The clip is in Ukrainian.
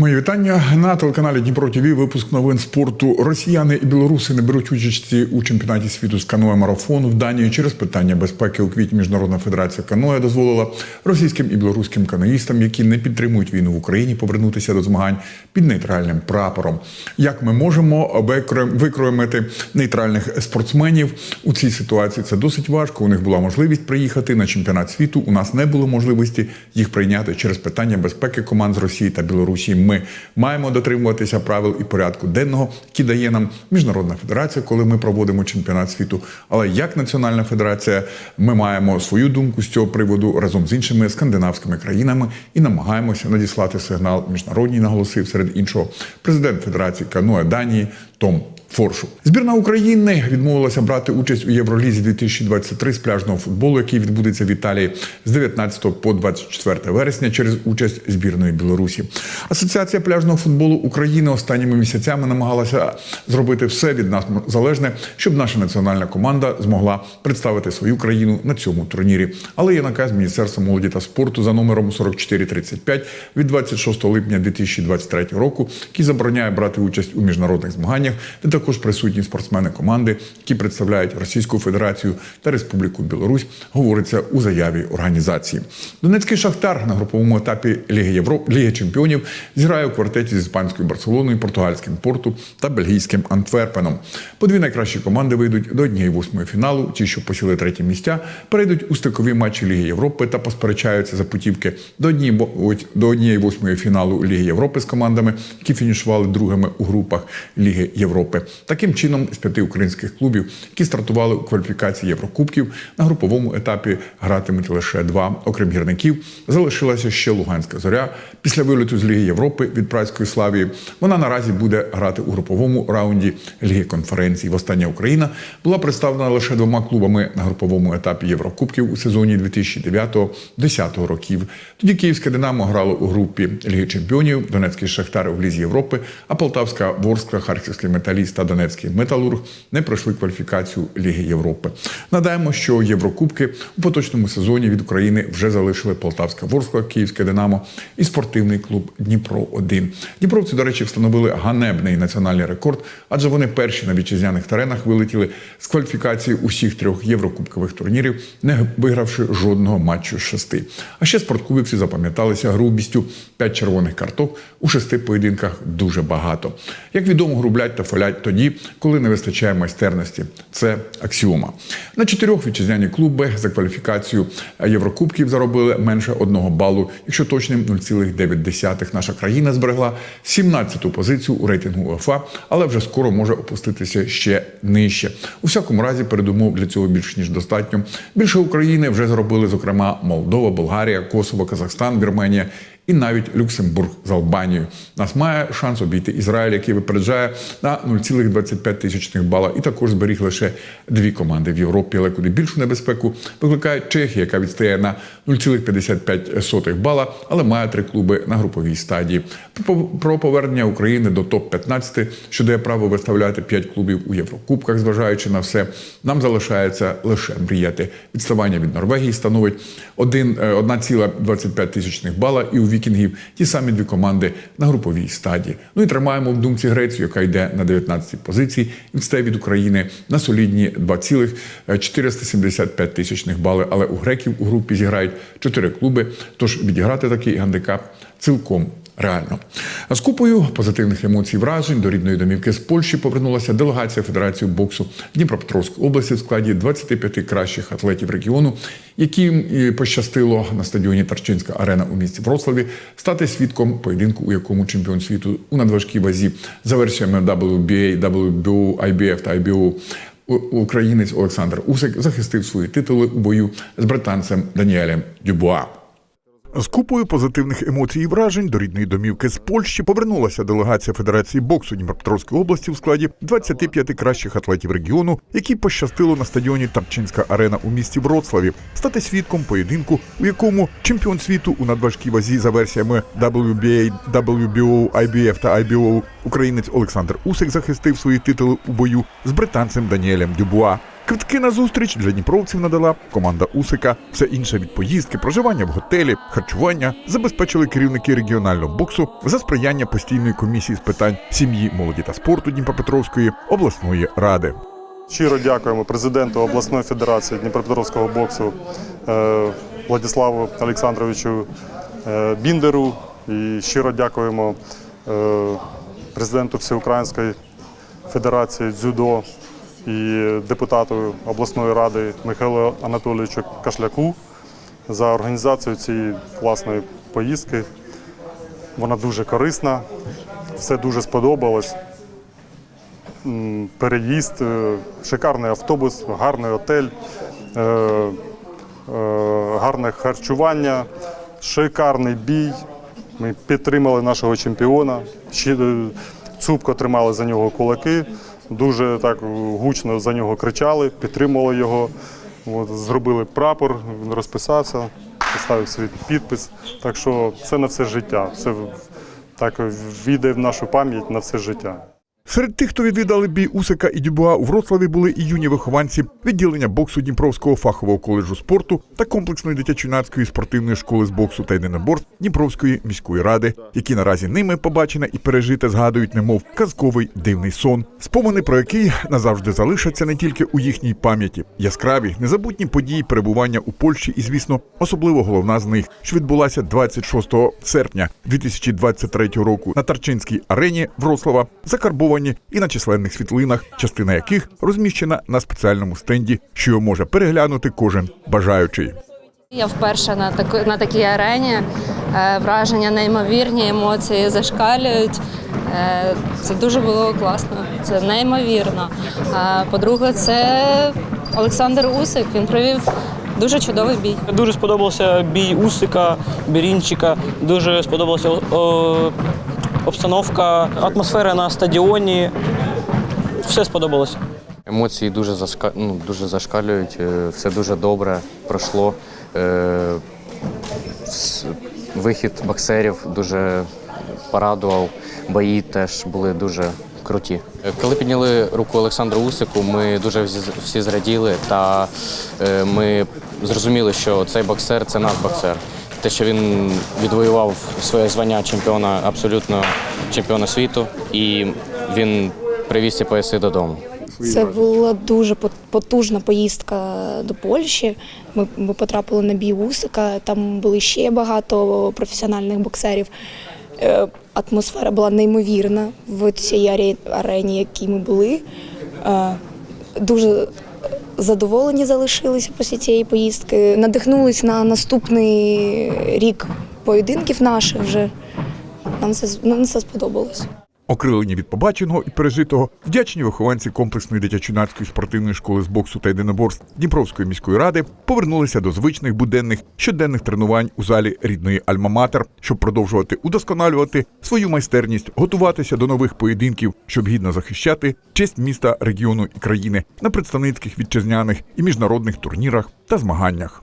Мої вітання на телеканалі Дніпро ТВ. Випуск новин спорту. Росіяни і білоруси не беруть участі у чемпіонаті світу з каноe марафону в Данії через питання безпеки. У квітні Міжнародна федерація каноe дозволила російським і білоруським каноїстам, які не підтримують війну в Україні, повернутися до змагань під нейтральним прапором. Як ми можемо викроїмити нейтральних спортсменів у цій ситуації? Це досить важко. У них була можливість приїхати на чемпіонат світу. У нас не було можливості їх прийняти через питання безпеки команд з Росії та Білорусі. Ми маємо дотримуватися правил і порядку денного, які дає нам міжнародна федерація, коли ми проводимо чемпіонат світу. Але як національна федерація, ми маємо свою думку з цього приводу разом з іншими скандинавськими країнами і намагаємося надіслати сигнал міжнародній, наголосив серед іншого президент Федерації Каноя Данії Том. Форшу збірна України відмовилася брати участь у Євролізі 2023 з пляжного футболу, який відбудеться в Італії з 19 по 24 вересня через участь збірної Білорусі. Асоціація пляжного футболу України останніми місяцями намагалася зробити все від нас залежне, щоб наша національна команда змогла представити свою країну на цьому турнірі. Але є наказ Міністерства молоді та спорту за номером 4435 від 26 липня 2023 року, який забороняє брати участь у міжнародних змаганнях, де також присутні спортсмени команди, які представляють Російську Федерацію та Республіку Білорусь, говориться у заяві організації. Донецький шахтар на груповому етапі Ліги Європи Ліги Чемпіонів зіграє у квартеті з іспанською Барселоною, португальським Порту та бельгійським Антверпеном. По дві найкращі команди вийдуть до однієї восьмої фіналу. Ті, що посіли треті місця, перейдуть у стикові матчі Ліги Європи та посперечаються за путівки до однієї до однієї восьмої фіналу Ліги Європи з командами, які фінішували другими у групах Ліги Європи. Таким чином, з п'яти українських клубів, які стартували у кваліфікації Єврокубків, на груповому етапі гратимуть лише два. Окрім гірників, залишилася ще Луганська зоря. Після виліту з Ліги Європи від Празької Славії вона наразі буде грати у груповому раунді Ліги конференцій. Востання Україна була представлена лише двома клубами на груповому етапі Єврокубків у сезоні 2009-2010 років. Тоді Київське Динамо грало у групі Ліги Чемпіонів, Донецький Шахтар в Лізі Європи, а Полтавська Ворскла, Харківський металіст та Донецький Металург не пройшли кваліфікацію Ліги Європи. Нагадаємо, що Єврокубки у поточному сезоні від України вже залишили Полтавська Ворскла, Київське Динамо і спортивний клуб Дніпро 1 Дніпровці, до речі, встановили ганебний національний рекорд, адже вони перші на вітчизняних теренах вилетіли з кваліфікації усіх трьох єврокубкових турнірів, не вигравши жодного матчу з шести. А ще спортклубівці запам'яталися грубістю п'ять червоних карток у шести поєдинках дуже багато. Як відомо, грублять та фалять тоді, коли не вистачає майстерності. Це аксіома. На чотирьох вітчизняні клуби за кваліфікацію Єврокубків заробили менше одного балу, якщо точним 0,9. Наша країна зберегла 17-ту позицію у рейтингу УЕФА, але вже скоро може опуститися ще нижче. У всякому разі, передумов для цього більш ніж достатньо. Більше України вже зробили, зокрема, Молдова, Болгарія, Косово, Казахстан, Вірменія і навіть Люксембург з Албанією. Нас має шанс обійти Ізраїль, який випереджає на 0,25 тисячних бала, і також зберіг лише дві команди в Європі, але куди більшу небезпеку викликає Чехія, яка відстає на 0,55 бала, але має три клуби на груповій стадії. Про- повернення України до топ-15, що дає право виставляти п'ять клубів у Єврокубках, зважаючи на все, нам залишається лише мріяти. Відставання від Норвегії становить один- е, 1,25 тисячних бала, і у вікінгів ті самі дві команди на груповій стадії. Ну і тримаємо в думці Грецію, яка йде на 19-й позиції, і відстає від України на солідні 2,475 тисячних бали. Але у греків у групі зіграють чотири клуби. Тож відіграти такий гандикап цілком реально. З купою позитивних емоцій вражень до рідної домівки з Польщі повернулася делегація Федерації боксу Дніпропетровської області в складі 25 кращих атлетів регіону, яким пощастило на стадіоні Тарчинська арена у місті Вроцлаві стати свідком поєдинку, у якому чемпіон світу у надважкій вазі за версіями WBA, WBO, IBF та IBO Українець Олександр Усик захистив свої титули у бою з британцем Даніелем Дюбуа. З купою позитивних емоцій і вражень до рідної домівки з Польщі повернулася делегація Федерації боксу Дніпропетровської області в складі 25 кращих атлетів регіону, які пощастило на стадіоні Тарчинська арена у місті Вроцлаві стати свідком поєдинку, у якому чемпіон світу у надважкій вазі за версіями WBA, WBO, IBF та IBO українець Олександр Усик захистив свої титули у бою з британцем Даніелем Дюбуа. Квитки на зустріч для дніпровців надала команда Усика. Все інше від поїздки, проживання в готелі, харчування забезпечили керівники регіонального боксу за сприяння постійної комісії з питань сім'ї, молоді та спорту Дніпропетровської обласної ради. Щиро дякуємо президенту обласної федерації Дніпропетровського боксу е, Владиславу Олександровичу е, Біндеру і щиро дякуємо е, президенту Всеукраїнської федерації дзюдо і депутату обласної ради Михайлу Анатолійовичу Кашляку за організацію цієї класної поїздки. Вона дуже корисна, все дуже сподобалось переїзд, е, шикарний автобус, гарний отель, е, е, гарне харчування, шикарний бій. Ми підтримали нашого чемпіона. Цупко тримали за нього кулаки, дуже так гучно за нього кричали, підтримували його. От, зробили прапор, він розписався, поставив свій підпис. Так що це на все життя. Це так війде в нашу пам'ять на все життя. Серед тих, хто відвідали бій Усика і Дюбуа у Вроцлаві, були і юні вихованці відділення боксу Дніпровського фахового коледжу спорту та комплексної дитячо-юнацької спортивної школи з боксу та єдиноборств Дніпровської міської ради, які наразі ними побачене і пережите згадують, немов казковий дивний сон, спомини про який назавжди залишаться не тільки у їхній пам'яті. Яскраві, незабутні події перебування у Польщі, і звісно, особливо головна з них, що відбулася 26 серпня 2023 року на Тарчинській арені Вроцлава, закарбовані і на численних світлинах, частина яких розміщена на спеціальному стенді, що його може переглянути кожен бажаючий. Я вперше на таку на такій арені. Е, Враження неймовірні, емоції зашкалюють. Е, Це дуже було класно. Це неймовірно. По-друге, це Олександр Усик. Він провів дуже чудовий бій. Дуже сподобався бій Усика, Бірінчика. Дуже сподобалася о, обстановка, атмосфера на стадіоні. Все сподобалося. Емоції дуже зашка... ну, дуже зашкалюють, е, все дуже добре пройшло. Е, Вихід боксерів дуже порадував, бої теж були дуже круті. Е, Коли підняли руку Олександру Усику, ми дуже всі- зраділи та ми зрозуміли, що цей боксер це наш боксер. Те, що він відвоював своє звання чемпіона, абсолютно чемпіона світу, і він привіз ці пояси додому. Це була дуже пот- потужна поїздка до Польщі. Ми, ми потрапили на бій Усика. Там були ще багато професіональних боксерів. Е, Атмосфера була неймовірна в цій аре- арені, якій ми були. Е, Дуже задоволені залишилися після цієї поїздки. Надихнулись на наступний рік поєдинків наших вже. Нам це, нам це сподобалось. Окрилені від побаченого і пережитого, вдячні вихованці комплексної дитячо-юнацької спортивної школи з боксу та єдиноборств Дніпровської міської ради повернулися до звичних буденних щоденних тренувань у залі рідної Альма-Матер, щоб продовжувати удосконалювати свою майстерність, готуватися до нових поєдинків, щоб гідно захищати честь міста, регіону і країни на представницьких вітчизняних і міжнародних турнірах та змаганнях.